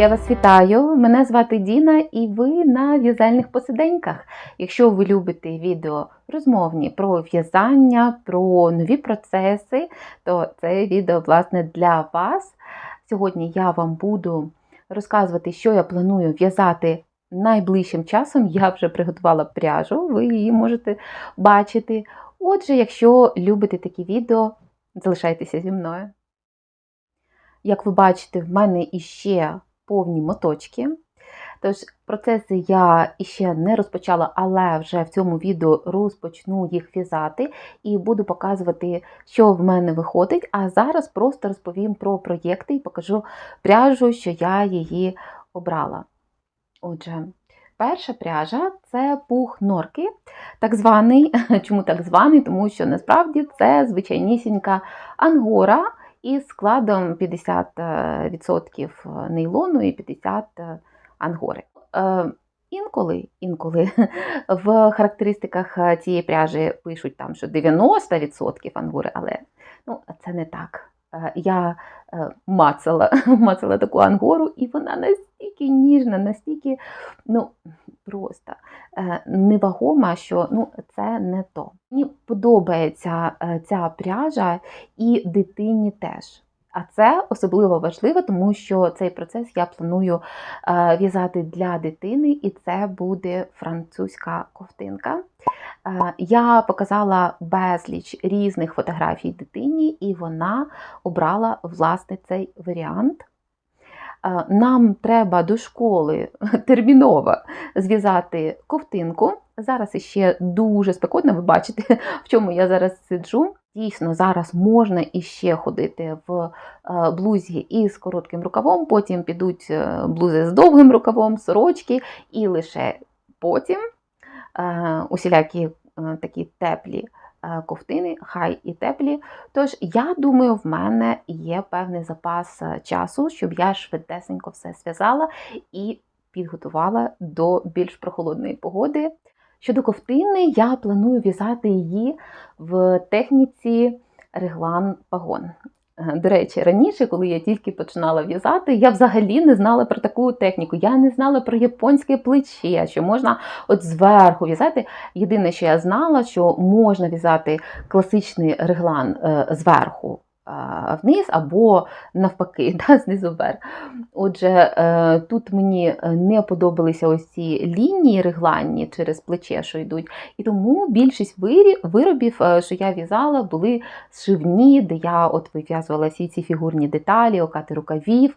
я вас вітаю. Мене звати Діна, і ви на в'язальних посиденьках. Якщо ви любите відео розмовні про в'язання, про нові процеси, то це відео власне для вас. Сьогодні я вам буду розказувати, що я планую в'язати найближчим часом. Я вже приготувала пряжу, ви її можете бачити. Отже, якщо любите такі відео, залишайтеся зі мною. Як ви бачите, в мене іще повні моточки. Тож, процеси я іще не розпочала, але вже в цьому відео розпочну їх в'язати і буду показувати, що в мене виходить. А зараз просто розповім про проєкти і покажу пряжу, що я її обрала. Отже, перша пряжа це пух норки, так званий. Чому так званий? Тому що насправді це звичайнісінька ангора із складом 50% нейлону і 50% ангори. Е, Інколи, інколи в характеристиках цієї пряжі пишуть там, що 90% ангори, але ну, це не так. Е, Я е, мацала, мацала таку ангору, і вона настільки ніжна, настільки ну, просто е, невагома, що ну, це не то. Мені подобається ця пряжа і дитині теж. А це особливо важливо, тому що цей процес я планую е, в'язати для дитини, і це буде французька ковтинка. Е, Я показала безліч різних фотографій дитині, і вона обрала власне цей варіант. Е, Нам треба до школи терміново зв'язати ковтинку. Зараз іще дуже спекотно, ви бачите, в чому я зараз сиджу. Дійсно, зараз можна іще ходити в е, блузі із коротким рукавом, потім підуть е, блузи з довгим рукавом, сорочки, і лише потім е, усілякі такі теплі ковтини, хай і теплі. Тож, я думаю, в мене є певний запас часу, щоб я швидесенько все зв'язала і підготувала до більш прохолодної погоди. Щодо ковтини, я планую в'язати її в техніці реглан пагон. До речі, раніше, коли я тільки починала в'язати, я взагалі не знала про таку техніку. Я не знала про японське плече, що можна от зверху в'язати. Єдине, що я знала, що можна в'язати класичний реглан е, зверху вниз або навпаки, да, знизу вверх. Отже, е, тут мені не подобалися ось ці лінії регланні через плече, що йдуть. І тому більшість виробів, е, що я в'язала, були зшивні, де я от вив'язувала всі ці фігурні деталі, окати рукавів,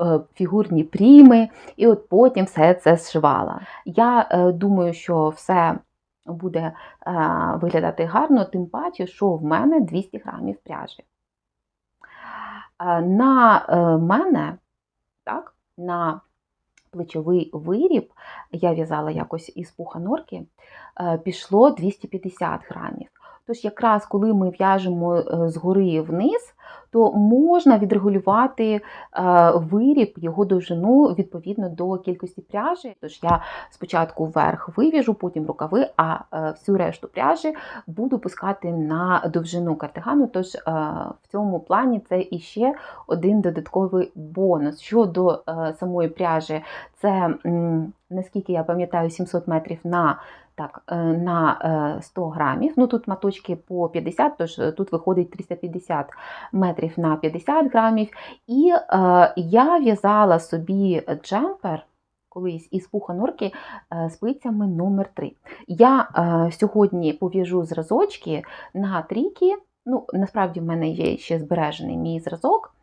е, фігурні пріми, і от потім все це зшивала. Я е, думаю, що все буде е, виглядати гарно, тим паче, що в мене 200 грамів пряжі. Е, На е, мене, так, на плечовий виріб, я в'язала якось із пуха норки, е, пішло 250 грамів. Тож, якраз коли ми в'яжемо е, згори вниз, то можна відрегулювати е, виріб, його довжину відповідно до кількості пряжі. Тож я спочатку вверх вив'яжу, потім рукави, а е, всю решту пряжі буду пускати на довжину кардигану. Тож в цьому плані це іще один додатковий бонус. Щодо самої пряжі, це, наскільки я пам'ятаю, 700 метрів на так, е, на е, 100 грамів. Ну тут маточки по 50, тож е, тут виходить 350 метрів на 50 грамів. І е, я в'язала собі джемпер колись із пуха норки е, спицями номер 3 Я е, сьогодні пов'яжу зразочки на трійки. Ну, насправді в мене є ще збережений мій зразок.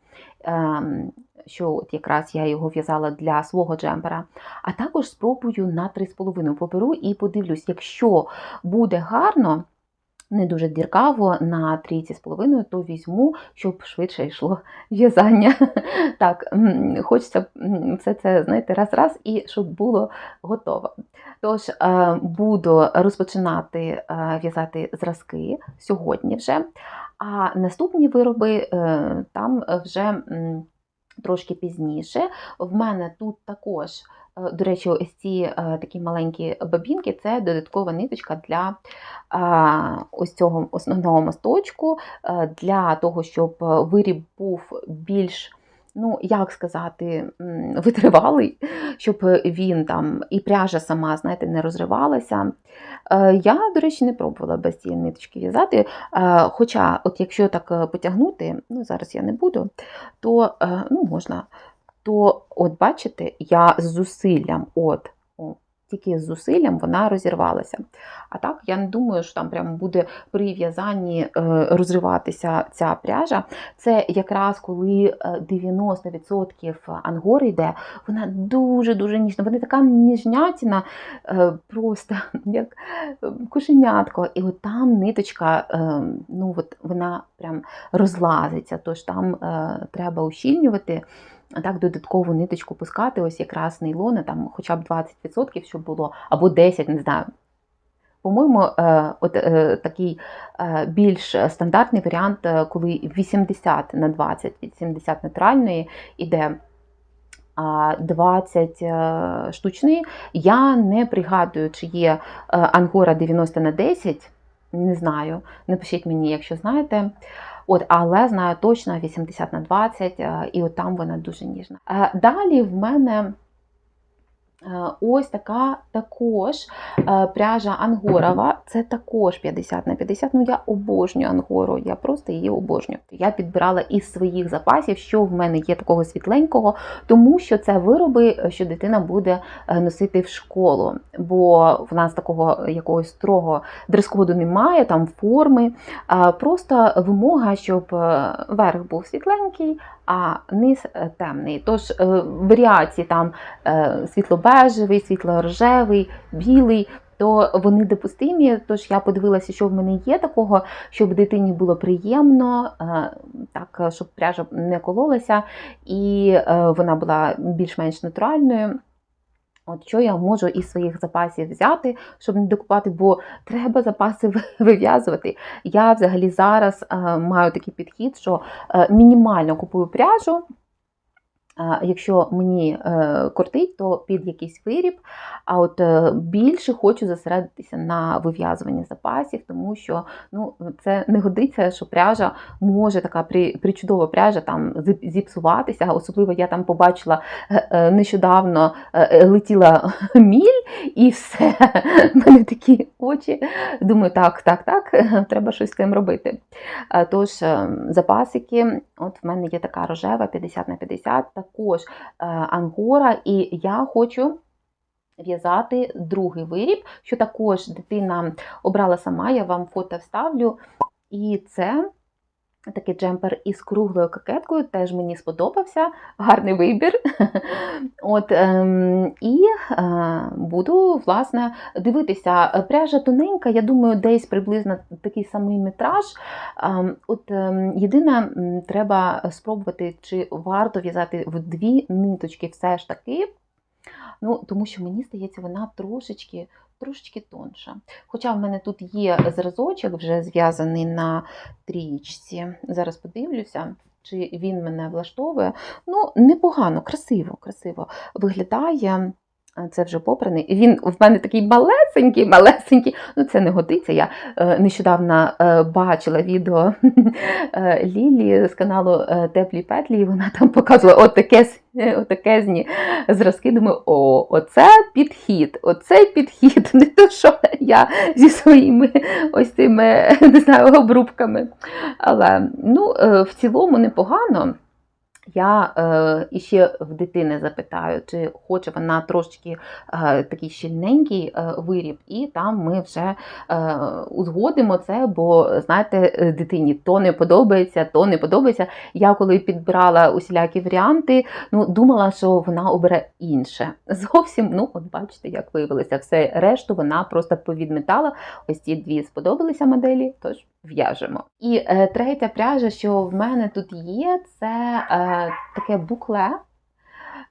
Ем, Що от якраз я його в'язала для свого джемпера, а також спробую на 3,5 поберу і подивлюсь, якщо буде гарно, не дуже діркаво на трійці з половиною, то візьму, щоб швидше йшло в'язання. Так, хочеться все це, знаєте, раз-раз і щоб було готово. Тож е, буду розпочинати е, в'язати зразки сьогодні вже, а наступні вироби е, там вже. Трошки пізніше. В мене тут також, е, до речі, ось ці е, такі маленькі бабінки це додаткова ниточка для ось цього основного мосточку, для того, щоб виріб був більш ну, як сказати, витривалий, щоб він там і пряжа сама, знаєте, не розривалася. Е, Я, до речі, не пробувала без цієї ниточки в'язати. Е, Хоча, от якщо так е, потягнути, ну зараз я не буду, то ну, можна. То, от бачите, я з зусиллям, от, тільки з зусиллям вона розірвалася. А так, я не думаю, що там прямо буде при в'язанні е, розриватися ця пряжа. Це якраз коли е, 90% ангори йде, вона дуже-дуже ніжна. Вона така ніжнятіна, е, просто як е, кошенятко. І от там ниточка, е, ну от вона прям розлазиться, тож там е, треба ущільнювати. А так додаткову ниточку пускати, ось якраз нейлони, там хоча б 20%, щоб було, або 10%, не знаю. По-моєму, е, от е, такий е, більш стандартний варіант, коли 80 на 20, 70 нейтральної іде а 20 е, штучний. Я не пригадую, чи є ангора 90 на 10, не знаю. Напишіть мені, якщо знаєте. От, але знаю точно 80 на 20, е, і от там вона дуже ніжна. Е, Далі в мене ось така також е, пряжа ангорова. Це також 50 на 50. Ну я обожнюю ангору, я просто її обожнюю. Я підбирала із своїх запасів, що в мене є такого світленького, тому що це вироби, що дитина буде е, носити в школу. Бо в нас такого якогось строго дрес-коду немає, там форми. Просто вимога, щоб е, верх був світленький, а низ е, темний. Тож е, варіації там е, світло-бежевий, світло-рожевий, білий. То вони допустимі, тож я подивилася, що в мене є такого, щоб дитині було приємно, так щоб пряжа не кололася, і вона була більш-менш натуральною. От що я можу із своїх запасів взяти, щоб не докупати, бо треба запаси вив'язувати. Я взагалі зараз е, маю такий підхід, що е, мінімально купую пряжу. Якщо мені е, кортить, то під якийсь виріб, а от е, більше хочу зосередитися на вив'язуванні запасів, тому що ну, це не годиться, що пряжа може така причудова пряжа там зіпсуватися. Особливо я там побачила е, нещодавно летіла міль, і все. У мене такі очі. Думаю, так, так, так, треба щось з цим робити. Тож, е, запасики, от в мене є така рожева 50 на 50, також е, ангора, і я хочу. В'язати другий виріб, що також дитина обрала сама, я вам фото вставлю. І це такий джемпер із круглою кокеткою, теж мені сподобався, гарний вибір. От, ем, і е, буду, власне, дивитися. Пряжа тоненька, я думаю, десь приблизно такий самий метраж. Ем, От ем, єдине, треба спробувати, чи варто в'язати в дві ниточки все ж таки. Ну, тому що мені здається, вона трошечки, трошечки тонша. Хоча в мене тут є зразочок вже зв'язаний на трієчці. Зараз подивлюся, чи він мене влаштовує. Ну, непогано, красиво, красиво виглядає. Це вже попраний. Він в мене такий малесенький, малесенький. Ну, це не годиться. Я е, нещодавно е, бачила відео е, Лілі з каналу Теплі Петлі, і вона там показувала отаке, отакезні зразки. Думаю, о, оце підхід, оце підхід. Не то, що я зі своїми ось цими не знаю, обрубками. Але ну, в цілому непогано. Я е, іще в дитини запитаю, чи хоче вона трошечки е, такий щільненький е, виріб, і там ми вже е, узгодимо це, бо знаєте, дитині то не подобається, то не подобається. Я коли підбирала усілякі варіанти, ну думала, що вона обере інше. Зовсім, ну, от бачите, як виявилося, все решту вона просто повідмітала. Ось ці дві сподобалися моделі, тож в'яжемо. І е, третя пряжа, що в мене тут є, це е, таке букле.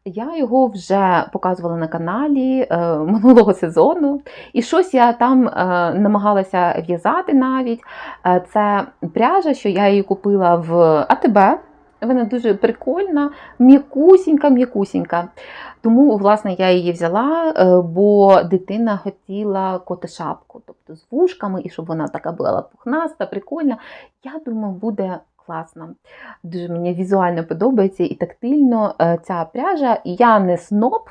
Я його вже показувала на каналі е, минулого сезону, і щось я там е, намагалася в'язати навіть. Е, це пряжа, що я її купила в АТБ. Вона дуже прикольна, м'якусінька, м'якусінька. Тому, власне, я її взяла, е, бо дитина хотіла коти-шапку, тобто з вушками, і щоб вона така була пухнаста, прикольна. Я думаю, буде класно. Дуже мені візуально подобається і тактильно е, ця пряжа. Я не сноб.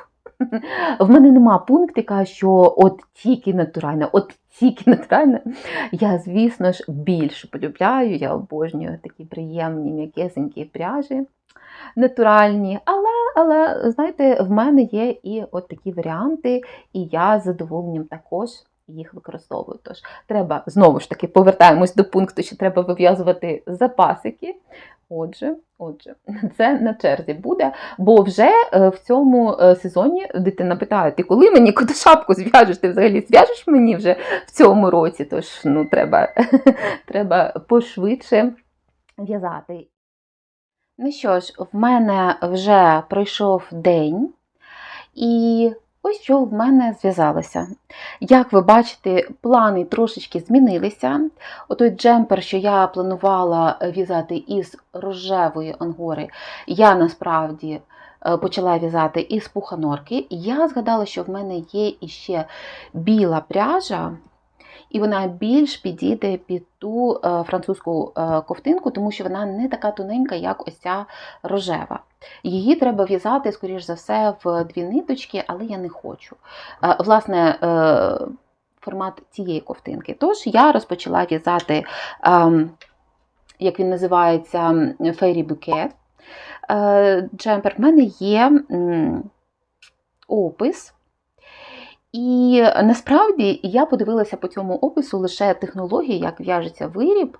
В мене нема пунктика, що от тільки натуральне, от тільки натуральне. Я, звісно ж, більше полюбляю, я обожнюю такі приємні, м'якесенькі пряжі, натуральні. Але, але, знаєте, в мене є і от такі варіанти, і я з задоволенням також їх використовую. Тож треба знову ж таки повертаємось до пункту, що треба вив'язувати запасики. Отже, отже, це на черзі буде, бо вже е, в цьому е, сезоні дитина питає: ти коли мені шапку зв'яжеш? Ти взагалі зв'яжеш мені вже в цьому році? Тож ну треба, треба пошвидше в'язати. Ну що ж, в мене вже пройшов день, і ось що в мене зв'язалося. Як ви бачите, плани трошечки змінилися. Отой джемпер, що я планувала в'язати із рожевої ангори, я насправді е, почала в'язати із пуханорки. Я згадала, що в мене є іще біла пряжа. І вона більш підійде під ту е, французьку е, ковтинку, тому що вона не така тоненька, як ось ця рожева. Її треба в'язати, скоріш за все, в дві ниточки, але я не хочу. Е, власне, формат цієї ковтинки. Тож я розпочала в'язати, е, як він називається, Bouquet. Е, Джемпер в мене є опис. І насправді я подивилася по цьому опису лише технології, як в'яжеться виріб.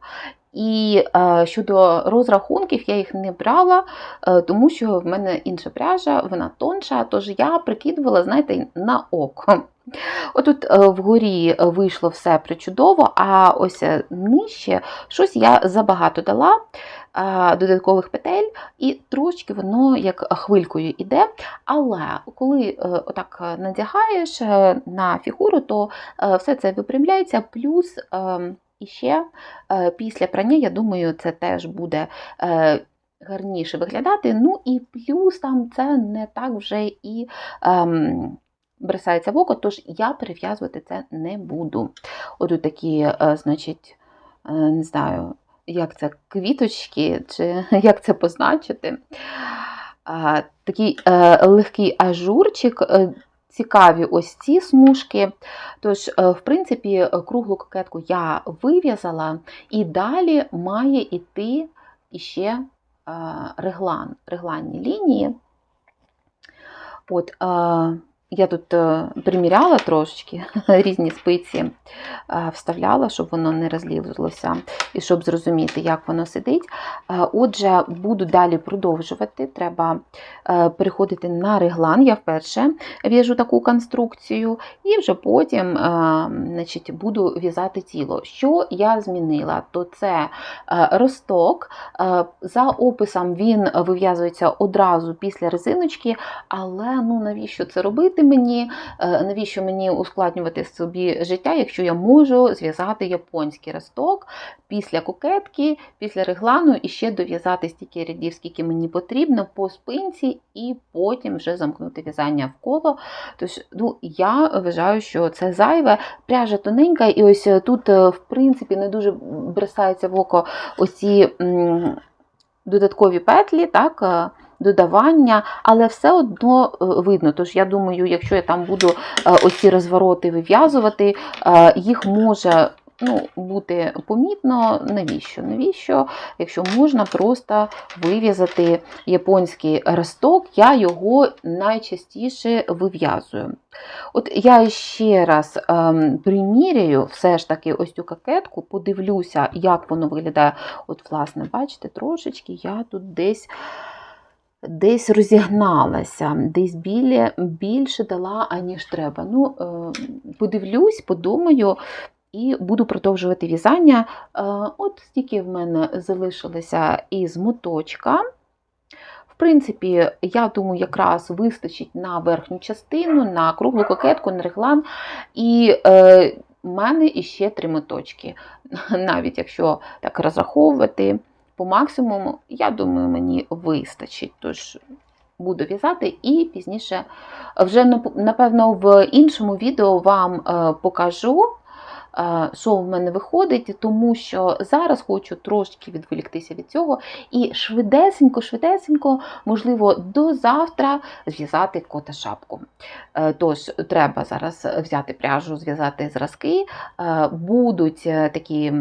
І е, щодо розрахунків я їх не брала, е, тому що в мене інша пряжа, вона тонша, тож я прикидувала, знаєте, на око. Отут е, вгорі вийшло все причудово, а ось е, нижче щось я забагато дала е, додаткових петель, і трошки воно як хвилькою йде. Але коли е, отак надягаєш е, на фігуру, то е, все це випрямляється, плюс. Е, і ще е, після прання, я думаю, це теж буде е, гарніше виглядати. Ну і плюс там це не так вже і ем, бросається в око, тож я перев'язувати це не буду. От такі, е, значить, е, не знаю, як це квіточки, чи як це позначити. Такий е, легкий ажурчик. Цікаві ось ці смужки. Тож, в принципі, круглу кокетку я вив'язала, і далі має йти іще реглан, регланні лінії. От, я тут е, приміряла трошечки різні спиці, е, вставляла, щоб воно не розлізлося, і щоб зрозуміти, як воно сидить. Е, Отже, буду далі продовжувати. Треба переходити на реглан. Я вперше в'яжу таку конструкцію, і вже потім значить, буду в'язати тіло. Що я змінила? То це росток. За описом він вив'язується одразу після резиночки, але ну навіщо це робити? Мені, е, навіщо мені ускладнювати собі життя, якщо я можу зв'язати японський росток після кокетки, після реглану і ще дов'язати стільки рядів, скільки мені потрібно по спинці, і потім вже замкнути в'язання в коло. Тож, ну, я вважаю, що це зайве. Пряжа тоненька, і ось тут, е, в принципі, не дуже бросаються в око оці додаткові петлі. так, е, додавання, але все одно е, видно. Тож, я думаю, якщо я там буду е, ось ці розвороти вив'язувати, е, їх може ну, бути помітно. Навіщо? Навіщо? Якщо можна просто вив'язати японський росток, я його найчастіше вив'язую. От я ще раз ем, приміряю все ж таки ось цю кокетку, подивлюся, як воно виглядає. От, власне, бачите, трошечки я тут десь десь розігналася, десь біля, більше дала, аніж треба. Ну, е, Подивлюсь, подумаю і буду продовжувати в'язання. Е, От стільки в мене залишилося із моточка. В принципі, я думаю, якраз вистачить на верхню частину, на круглу кокетку, на реглан. І е, в мене іще три моточки. Навіть якщо так розраховувати по максимуму, я думаю, мені вистачить. Тож буду в'язати і пізніше, вже, напевно, в іншому відео вам покажу, е, що в мене виходить, тому що зараз хочу трошки відволіктися від цього і швидесенько, швидесенько, можливо, до завтра зв'язати кота шапку. Е, Тож, треба зараз взяти пряжу, зв'язати зразки. Е, Будуть е, такі,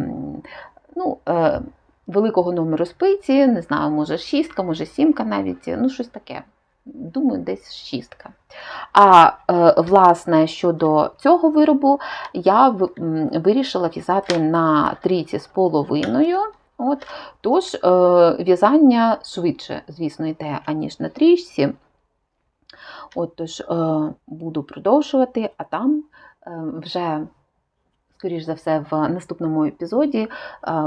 ну, е, великого номеру спиці, не знаю, може шістка, може сімка навіть, ну щось таке. Думаю, десь шістка. А е, власне, щодо цього виробу, я вирішила в'язати на трійці з половиною. От, тож е, в'язання швидше, звісно, йде, аніж на трічці. От, тож е, буду продовжувати, а там вже, скоріш за все, в наступному епізоді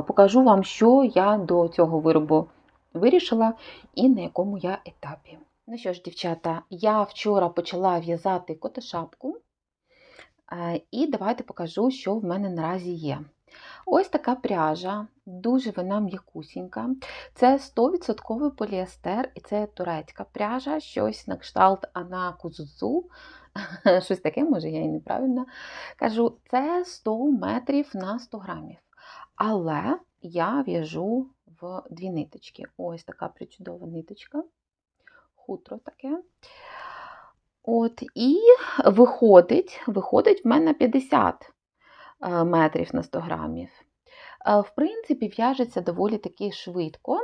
покажу вам, що я до цього виробу вирішила і на якому я етапі. Ну що ж, дівчата, я вчора почала в'язати котошапку, і давайте покажу, що в мене наразі є. Ось така пряжа, дуже вона м'якусінька. Це 100% поліестер, і це турецька пряжа, щось на кшталт Ана Кузузу. Щось таке, може, я і неправильно кажу. Це 100 метрів на 100 грамів. Але я в'яжу в дві ниточки. Ось така причудова ниточка, хутро таке. От, і виходить, виходить в мене 50 е, метрів на 100 грамів. Е, В принципі, в'яжеться доволі таки швидко.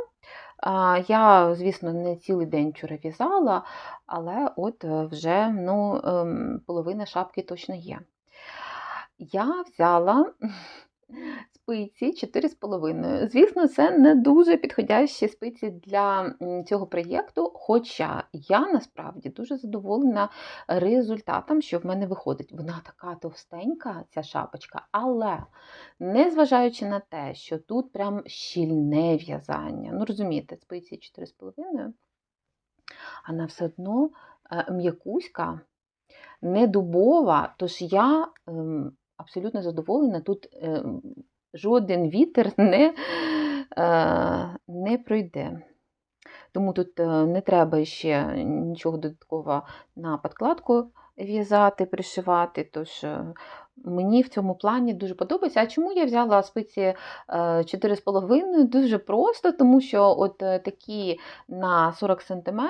Я, звісно, не цілий день вчора в'язала, але от е, вже ну, ем, половина шапки точно є. Я взяла спиці 4,5. Звісно, це не дуже підходящі спиці для цього проєкту, хоча я насправді дуже задоволена результатом, що в мене виходить. Вона така товстенька, ця шапочка, але незважаючи на те, що тут прям щільне в'язання, ну розумієте, спиці 4,5, вона все одно е, м'якуська, не дубова, тож я ем, абсолютно задоволена. Тут ем, жоден вітер не, е, не пройде. Тому тут е, не треба ще нічого додатково на подкладку в'язати, пришивати. Тож е, мені в цьому плані дуже подобається. А чому я взяла спиці е, 4,5? Дуже просто, тому що от е, такі на 40 см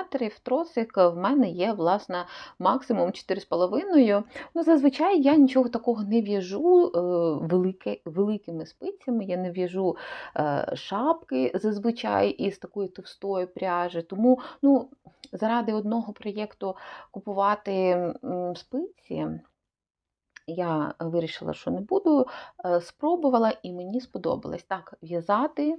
тросик в мене є, власне, максимум 4,5. Ну, зазвичай я нічого такого не в'яжу е, велике, великими спицями. Я не в'яжу е, шапки зазвичай із такої товстої пряжі. Тому ну, заради одного проєкту купувати спиці. Я вирішила, що не буду, е, спробувала і мені сподобалось. Так, в'язати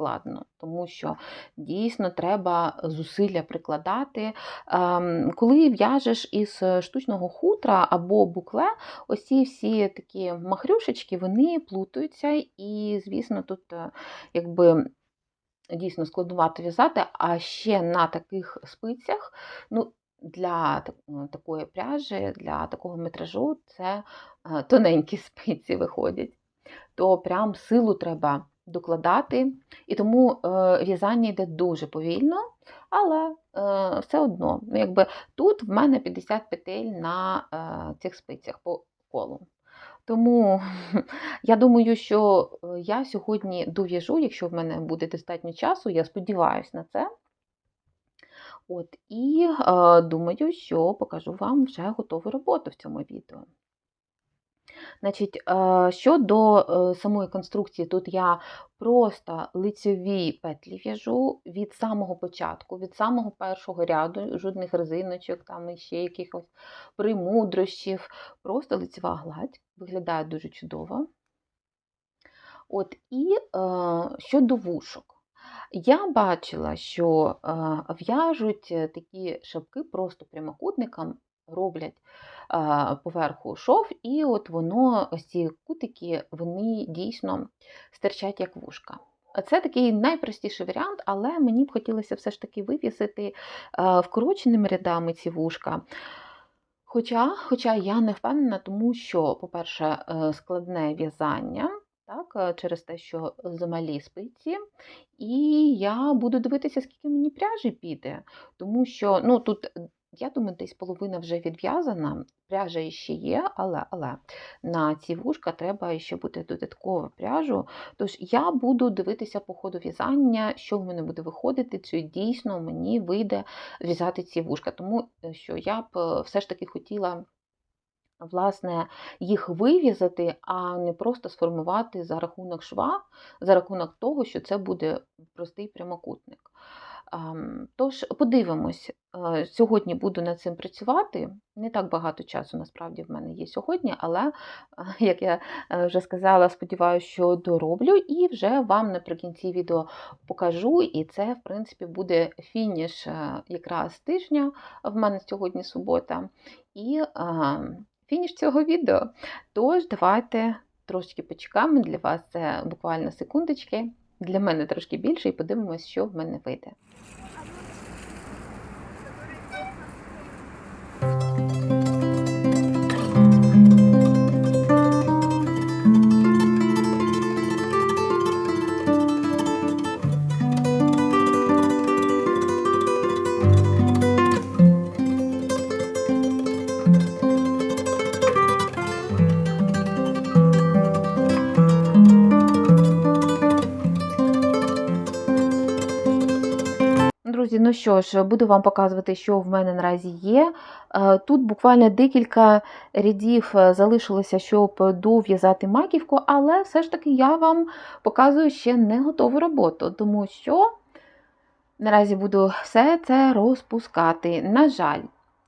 складно, тому що дійсно треба зусилля прикладати. Ем, Коли в'яжеш із штучного хутра або букле, ось ці всі такі махрюшечки, вони плутаються, і, звісно, тут е, якби. Дійсно складновато в'язати, а ще на таких спицях, ну, для такої пряжі, для такого метражу це е, тоненькі спиці виходять. То прям силу треба докладати. І тому е, в'язання йде дуже повільно, але е, все одно, ну, якби тут в мене 50 петель на цих спицях по колу. Тому я думаю, що я сьогодні дов'яжу, якщо в мене буде достатньо часу, я сподіваюся на це. От, і е, думаю, що покажу вам вже готову роботу в цьому відео. Значить, е, щодо е, самої конструкції, тут я просто лицьові петлі в'яжу від самого початку, від самого першого ряду, жодних резиночок, там ще якихось примудрощів. Просто лицьова гладь, виглядає дуже чудово. От, і е, щодо вушок. Я бачила, що е, в'яжуть е, такі шапки просто прямокутником, роблять е, поверху шов, і от воно, ось ці кутики, вони дійсно стирчать як вушка. Це такий найпростіший варіант, але мені б хотілося все ж таки вивісити вкороченими рядами ці вушка. Хоча, хоча я не впевнена, тому що, по-перше, е, складне в'язання, так, е, через те, що замалі спиці, і я буду дивитися, скільки мені пряжі піде, тому що ну, тут я думаю, десь половина вже відв'язана, пряжа іще є, але, але на ці вушка треба ще буде додаткова пряжу. Тож я буду дивитися по ходу в'язання, що в мене буде виходити, чи дійсно мені вийде в'язати ці вушка. Тому е, що я б е, все ж таки хотіла. Власне, їх вив'язати, а не просто сформувати за рахунок шва, за рахунок того, що це буде простий прямокутник. Тож, подивимось, Е, сьогодні буду над цим працювати. Не так багато часу насправді в мене є сьогодні, але, е, як я е, вже сказала, сподіваюся, що дороблю і вже вам наприкінці відео покажу. І це, в принципі, буде фініш якраз тижня. В мене сьогодні субота. І фініш цього відео. Тож, давайте трошки почекаємо для вас це буквально секундочки. Для мене трошки більше, і подивимось, що в мене вийде. Друзі, ну що ж, буду вам показувати, що в мене наразі є. Е, тут буквально декілька рядів е, залишилося, щоб дов'язати маківку, але все ж таки я вам показую ще не готову роботу, тому що наразі буду все це розпускати. На жаль,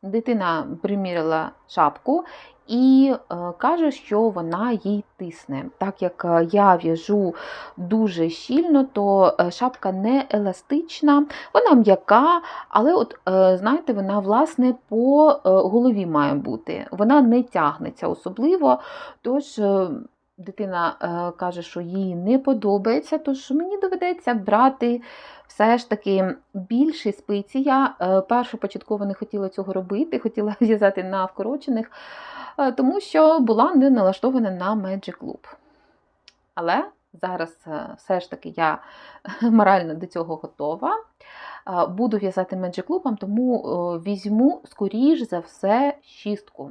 дитина примірила шапку, і е, каже, що вона їй тисне. Так як е, я в'яжу дуже щільно, то е, шапка не еластична, вона м'яка, але, от, знаєте, вона, власне, по голові має бути. Вона не тягнеться особливо. Тож. Дитина каже, що їй не подобається, тож мені доведеться брати все ж таки більші спиці. Я е, першопочатково не хотіла цього робити, хотіла в'язати на вкорочених. Е, тому що була не налаштована на Magic Loop. Але зараз е, все ж таки я морально до цього готова. Буду в'язати Magic Loop, тому візьму, скоріш за все, шістку.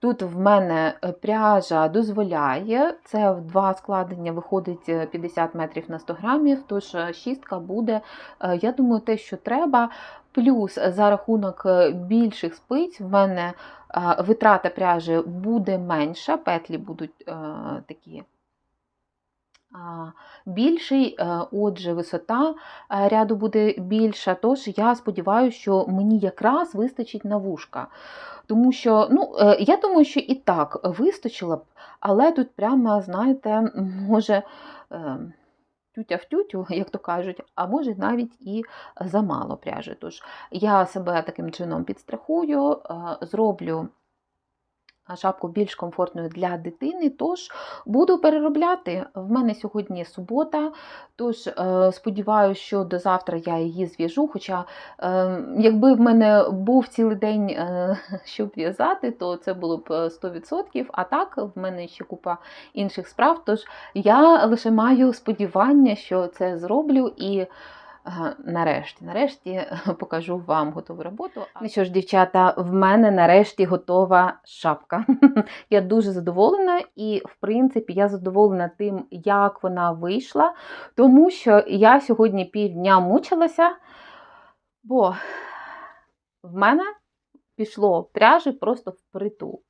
Тут в мене пряжа дозволяє, це в два складення виходить 50 метрів на 100 грамів, тож шістка буде, я думаю, те, що треба. Плюс за рахунок більших спиць в мене витрата пряжі буде менша, петлі будуть е, такі більший, е, отже, висота е, ряду буде більша, тож я сподіваюся, що мені якраз вистачить на вушка. Тому що, ну, я думаю, що і так вистачило б, але тут прямо, знаєте, може тютя в тютю, як то кажуть, а може навіть і замало пряжі. Тож я себе таким чином підстрахую, е, зроблю шапку більш комфортною для дитини, тож буду переробляти. В мене сьогодні субота, тож е, сподіваюся, що до завтра я її зв'яжу. Хоча, е, якби в мене був цілий день, е, щоб в'язати, то це було б 100%. А так, в мене ще купа інших справ. Тож я лише маю сподівання, що це зроблю. і Нарешті, нарешті покажу вам готову роботу. Ну що ж, дівчата, в мене нарешті готова шапка. Я дуже задоволена, і, в принципі, я задоволена тим, як вона вийшла, тому що я сьогодні півдня мучилася, бо в мене пішло пряжі просто впритул.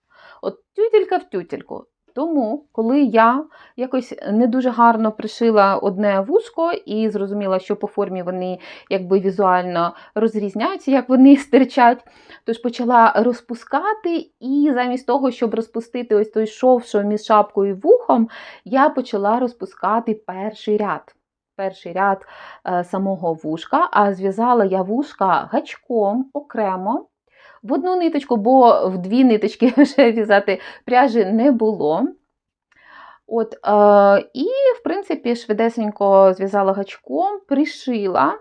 От тютелька в тютельку. Тому, коли я якось не дуже гарно пришила одне вушко і зрозуміла, що по формі вони якби візуально розрізняються, як вони стирчать, тож почала розпускати, і замість того, щоб розпустити ось той шов, що між шапкою і вухом, я почала розпускати перший ряд. Перший ряд е, самого вушка, а зв'язала я вушка гачком окремо в одну ниточку, бо в дві ниточки вже в'язати пряжі не було. От, е, І, в принципі, швидесенько зв'язала гачком, пришила.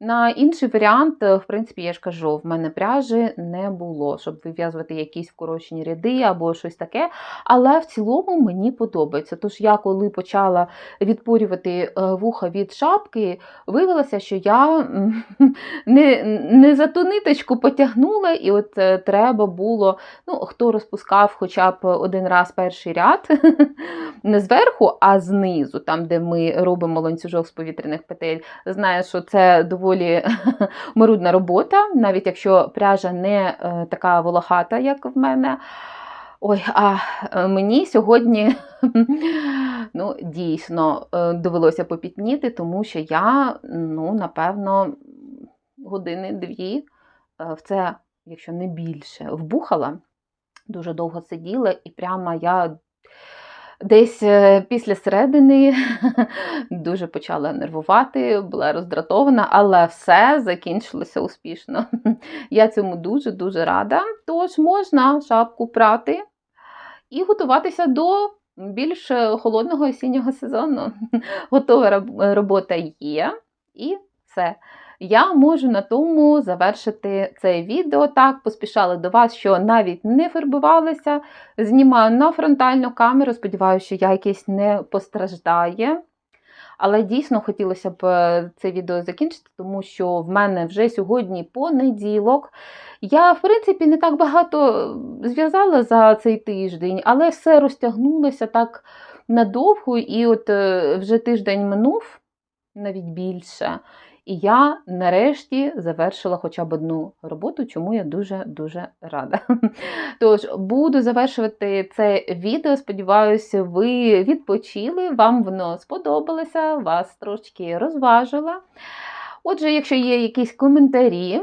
На інший варіант, е, в принципі, я ж кажу, в мене пряжі не було, щоб вив'язувати якісь вкорочені ряди або щось таке. Але в цілому мені подобається. Тож я, коли почала відпорювати е, вуха від шапки, виявилося, що я не, не за ту ниточку потягнула, і от е, треба було, ну, хто розпускав хоча б один раз перший ряд, не зверху, а знизу, там, де ми робимо ланцюжок з повітряних петель, знає, що це доволі марудна робота, навіть якщо пряжа не е, така волохата, як в мене. Ой, а е, мені сьогодні ну, дійсно е, довелося попітніти, тому що я, ну, напевно, години-дві в це, якщо не більше, вбухала, дуже довго сиділа, і прямо я десь е, після середини дуже почала нервувати, була роздратована, але все закінчилося успішно. Я цьому дуже-дуже рада. Тож можна шапку прати і готуватися до більш е, холодного осіннього сезону. Готова робота є, і все. Я можу на тому завершити це відео. Так, поспішала до вас, що навіть не фарбувалася. Знімаю на фронтальну камеру. Сподіваюся, що якість не постраждає. Але дійсно хотілося б е, це відео закінчити, тому що в мене вже сьогодні понеділок. Я, в принципі, не так багато зв'язала за цей тиждень, але все розтягнулося так надовго, і от е, вже тиждень минув, навіть більше. І я нарешті завершила хоча б одну роботу, чому я дуже-дуже рада. Тож, буду завершувати це відео. Сподіваюся, ви відпочили, вам воно сподобалося, вас трошки розважило. Отже, якщо є якісь коментарі,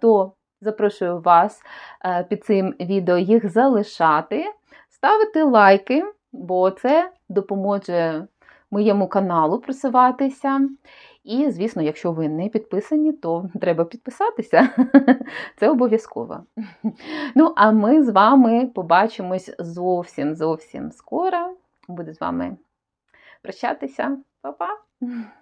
то запрошую вас е, під цим відео їх залишати, ставити лайки, бо це допоможе моєму каналу просуватися. І, звісно, якщо ви не підписані, то треба підписатися. Це обов'язково. Ну, а ми з вами побачимось зовсім зовсім скоро. Буду з вами прощатися. Па-па!